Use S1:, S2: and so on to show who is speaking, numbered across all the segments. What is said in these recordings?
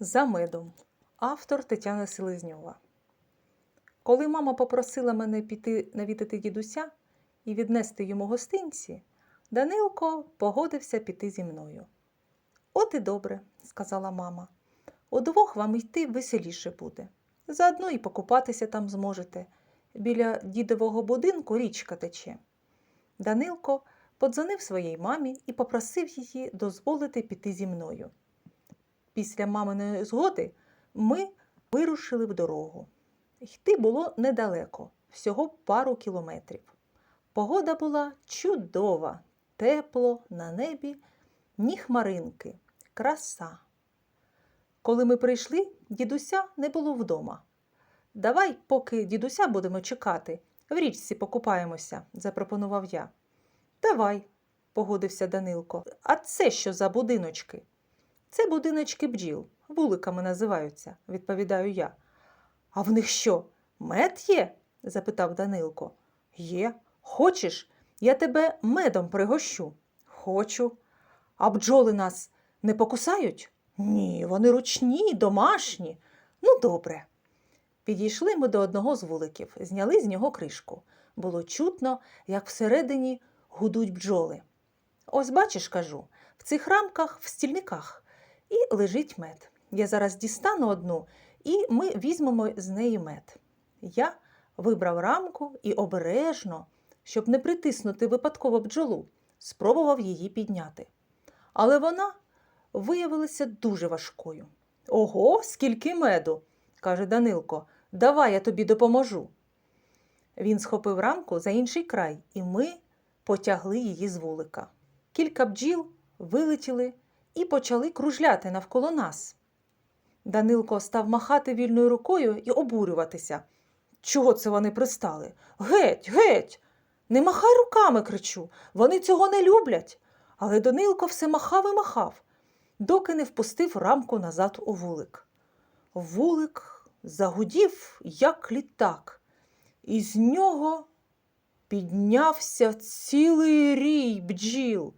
S1: За медом. Автор Тетяна Селезньова. Коли мама попросила мене піти навідати дідуся і віднести йому гостинці, Данилко погодився піти зі мною. От і добре, сказала мама. Удвох вам йти веселіше буде. Заодно і покупатися там зможете. Біля дідового будинку річка тече. Данилко подзвонив своїй мамі і попросив її дозволити піти зі мною. Після маминої згоди ми вирушили в дорогу. Йти було недалеко, всього пару кілометрів. Погода була чудова, тепло на небі, ні хмаринки, краса. Коли ми прийшли, дідуся не було вдома. Давай, поки дідуся будемо чекати, в річці покупаємося, запропонував я. Давай, погодився Данилко. А це що за будиночки? Це будиночки бджіл, вуликами називаються, відповідаю я. А в них що, мед є? запитав Данилко. Є. Хочеш, я тебе медом пригощу? Хочу. А бджоли нас не покусають? Ні, вони ручні, домашні. Ну, добре. Підійшли ми до одного з вуликів, зняли з нього кришку. Було чутно, як всередині гудуть бджоли. Ось бачиш, кажу, в цих рамках, в стільниках, і лежить мед. Я зараз дістану одну, і ми візьмемо з неї мед. Я вибрав рамку і обережно, щоб не притиснути випадково бджолу, спробував її підняти. Але вона виявилася дуже важкою. Ого, скільки меду, каже Данилко, давай я тобі допоможу. Він схопив рамку за інший край, і ми потягли її з вулика. Кілька бджіл вилетіли і почали кружляти навколо нас. Данилко став махати вільною рукою і обурюватися. Чого це вони пристали? Геть, геть! Не махай руками, кричу, вони цього не люблять. Але Данилко все махав і махав, доки не впустив рамку назад у вулик. Вулик загудів, як літак, і з нього піднявся цілий рій бджіл.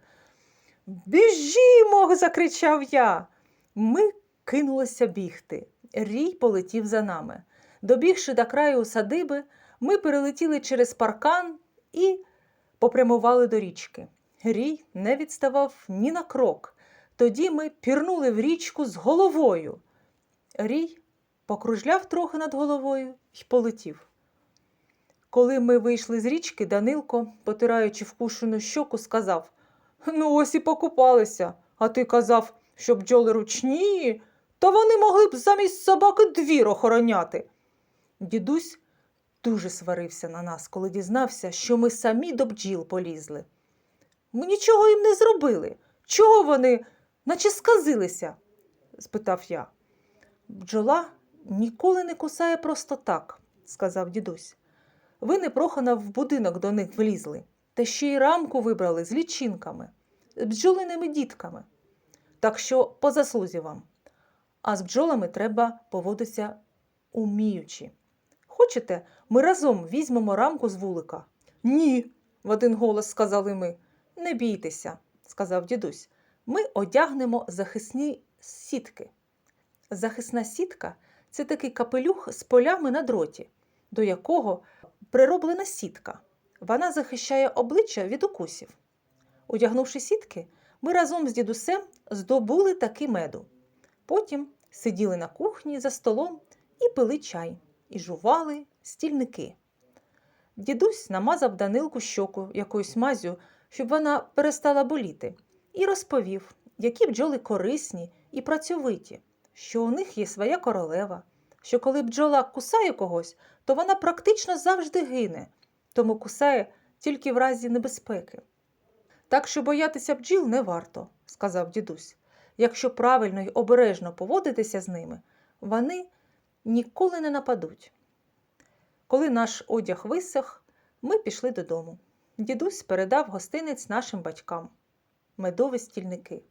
S1: Біжімо. закричав я. Ми кинулися бігти. Рій полетів за нами. Добігши до краю садиби, ми перелетіли через паркан і попрямували до річки. Рій не відставав ні на крок. Тоді ми пірнули в річку з головою. Рій покружляв трохи над головою і полетів. Коли ми вийшли з річки, Данилко, потираючи вкушену щоку, сказав Ну, ось і покупалися. А ти казав, що бджоли ручні, та вони могли б замість собаки двір охороняти. Дідусь дуже сварився на нас, коли дізнався, що ми самі до бджіл полізли. Ми нічого їм не зробили. Чого вони, наче сказилися? спитав я. Бджола ніколи не кусає просто так, сказав дідусь. Ви непрохано в будинок до них влізли, та ще й рамку вибрали з лічинками, з бджолиними дітками. Так що по заслузі вам. А з бджолами треба поводитися уміючи. Хочете, ми разом візьмемо рамку з вулика? Ні, в один голос сказали ми. Не бійтеся, сказав дідусь. Ми одягнемо захисні сітки. Захисна сітка це такий капелюх з полями на дроті, до якого прироблена сітка. Вона захищає обличчя від укусів. Одягнувши сітки, ми разом з дідусем здобули таки меду. Потім сиділи на кухні за столом і пили чай, і жували стільники. Дідусь намазав Данилку щоку якоюсь мазю, щоб вона перестала боліти, і розповів, які бджоли корисні і працьовиті, що у них є своя королева, що коли бджола кусає когось, то вона практично завжди гине, тому кусає тільки в разі небезпеки. Так що боятися бджіл не варто, сказав дідусь. Якщо правильно й обережно поводитися з ними, вони ніколи не нападуть. Коли наш одяг висох, ми пішли додому. Дідусь передав гостинець нашим батькам медові стільники.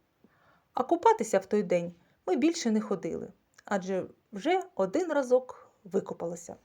S1: А купатися в той день ми більше не ходили, адже вже один разок викупалися.